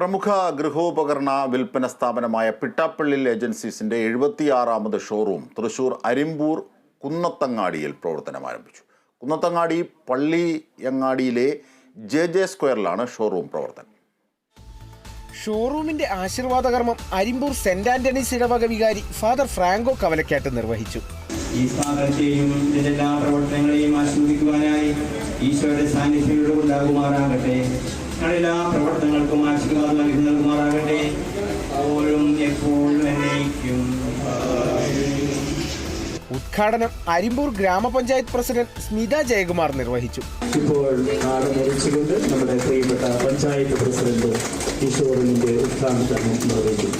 പ്രമുഖ ഗൃഹോപകരണ വിൽപ്പന സ്ഥാപനമായ പിട്ടാപ്പള്ളിൽ ഏജൻസീസിന്റെ എഴുപത്തിയാറാമത് ഷോറൂം തൃശൂർ അരിമ്പൂർ കുന്നത്തങ്ങാടിയിൽ പ്രവർത്തനം ആരംഭിച്ചു. കുന്നത്തങ്ങാടി പള്ളിയങ്ങാടിയിലെ ജെ ജെ സ്ക്വയറിലാണ് ഷോറൂം പ്രവർത്തനം. ഷോറൂമിന്റെ ആശീർവാദകർമ്മം അരിമ്പൂർ സെന്റ് ആന്റണീസ് ഇടവക വികാരി ഫാദർ ഫ്രാങ്കോ കവലക്കാട്ട് നിർവഹിച്ചു. ഈ സ്ഥാപനത്തെയും ഇതിന്റെ എല്ലാ പ്രവർത്തനങ്ങളെയും ആസ്വദിക്കുവാനായി ഈശോയുടെ സാന്നിധ്യം ഇവിടെ ഉണ്ടാകുമാറാകട്ടെ. ഞങ്ങളെല്ലാ പ്രവർത്തനങ്ങൾക്കും ആശീർവാദം നൽകി നൽകുമാറാകട്ടെ എപ്പോഴും എപ്പോഴും എന്നേക്കും. ഉദ്ഘാടനം അരിമ്പൂർ ഗ്രാമപഞ്ചായത്ത് പ്രസിഡന്റ് സ്മിത ജയകുമാർ നിർവഹിച്ചു. ഇപ്പോൾ നാട് മുറിച്ചുകൊണ്ട് നമ്മുടെ പ്രിയപ്പെട്ട പഞ്ചായത്ത് പ്രസിഡന്റ് കിഷോറിന്റെ ഉദ്ഘാടനം നിർവഹിച്ചു.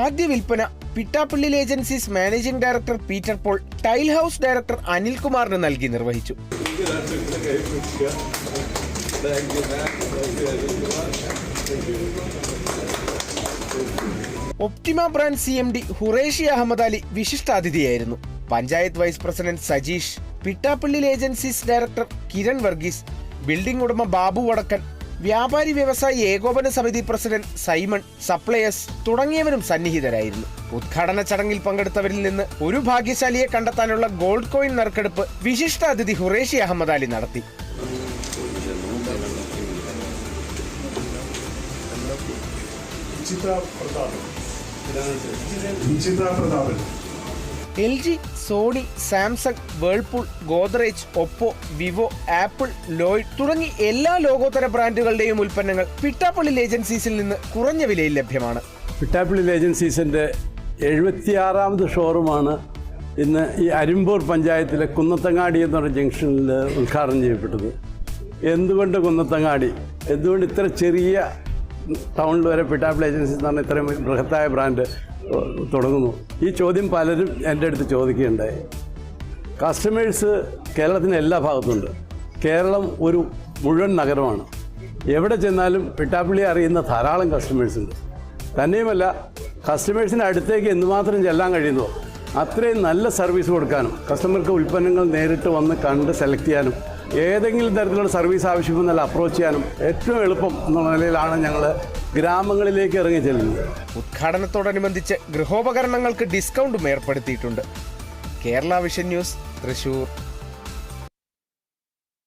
ആദ്യ വിൽപ്പന Pittappillil agencies managing director Peter Paul tile house director അനിൽകുമാറിന് നൽകി നിർവഹിച്ചു. Optima brand C M D Hureshi Ahmed Ali വിശിഷ്ടാതിഥിയായിരുന്നു. Panchayat vice president Sajeesh Pittappillil agencies director Kiran Varghese building ഉടമ ബാബു വടക്കൻ വ്യാപാരി വ്യവസായി ഏകോപന സമിതി പ്രസിഡന്റ് സൈമൺ സപ്ലയേഴ്സ് തുടങ്ങിയവരും സന്നിഹിതരായിരുന്നു. ഉദ്ഘാടന ചടങ്ങിൽ പങ്കെടുത്തവരിൽ നിന്ന് ഒരു ഭാഗ്യശാലിയെ കണ്ടെത്താനുള്ള ഗോൾഡ് കോയിൻ നറുക്കെടുപ്പ് വിശിഷ്ടാതിഥി ഹുറേഷി അഹമ്മദ് അലി നടത്തി. Chitra Prathapan Chitra Prathapan L G Sony Samsung Whirlpool Godrej Oppo Vivo Apple Lloyd തുടങ്ങി എല്ലാ ലോകോത്തര ബ്രാൻഡുകളുടെയും ഉൽപ്പന്നങ്ങൾ പിട്ടാപ്പള്ളി ഏജൻസീസിൽ നിന്ന് കുറഞ്ഞ വിലയിൽ ലഭ്യമാണ്. പിട്ടാപ്പള്ളി ഏജൻസീസിന്റെ എഴുപത്തിയാറാമത് ഷോറൂമാണ് ഇന്ന് ഈ അരിമ്പൂർ പഞ്ചായത്തിലെ കുന്നത്തങ്ങാടി എന്ന് പറഞ്ഞ ജംഗ്ഷനിൽ ഉദ്ഘാടനം ചെയ്യപ്പെട്ടത്. എന്തുകൊണ്ട് കുന്നത്തങ്ങാടി? എന്തുകൊണ്ട് ഇത്ര ചെറിയ ടൗണിൽ വരെ പിട്ടാപ്പിൾ ഏജൻസി എന്ന് പറഞ്ഞ ഇത്രയും ബൃഹത്തായ ബ്രാൻഡ് തുടങ്ങുന്നു. ഈ ചോദ്യം പലരും എന്റെ അടുത്ത് ചോദിക്കുകയുണ്ടായി. കസ്റ്റമേഴ്സ് കേരളത്തിന് എല്ലാ ഭാഗത്തുണ്ട് കേരളം ഒരു മുഴുവൻ നഗരമാണ്. എവിടെ ചെന്നാലും പിട്ടാപ്പിള്ളി അറിയുന്ന ധാരാളം കസ്റ്റമേഴ്സ് ഉണ്ട്. തന്നെയുമല്ല കസ്റ്റമേഴ്സിന്റെ അടുത്തേക്ക് എന്തുമാത്രം ചെല്ലാൻ കഴിയുന്നോ അത്രയും നല്ല സർവീസ് കൊടുക്കാനും കസ്റ്റമർക്ക് ഉൽപ്പന്നങ്ങൾ നേരിട്ട് വന്ന് കണ്ട് സെലക്ട് ചെയ്യാനും ഏതെങ്കിലും തരത്തിലുള്ള സർവീസ് ആവശ്യമെന്നാൽ അപ്രോച്ച് ചെയ്യാനും ഏറ്റവും എളുപ്പം എന്നുള്ള നിലയിലാണ് ഞങ്ങൾ ഗ്രാമങ്ങളിലേക്ക് ഇറങ്ങി ചെല്ലുന്നത്. ഉദ്ഘാടനത്തോടനുബന്ധിച്ച് ഗൃഹോപകരണങ്ങൾക്ക് ഡിസ്കൗണ്ടും ഏർപ്പെടുത്തിയിട്ടുണ്ട്. Kerala vision news Thrissur.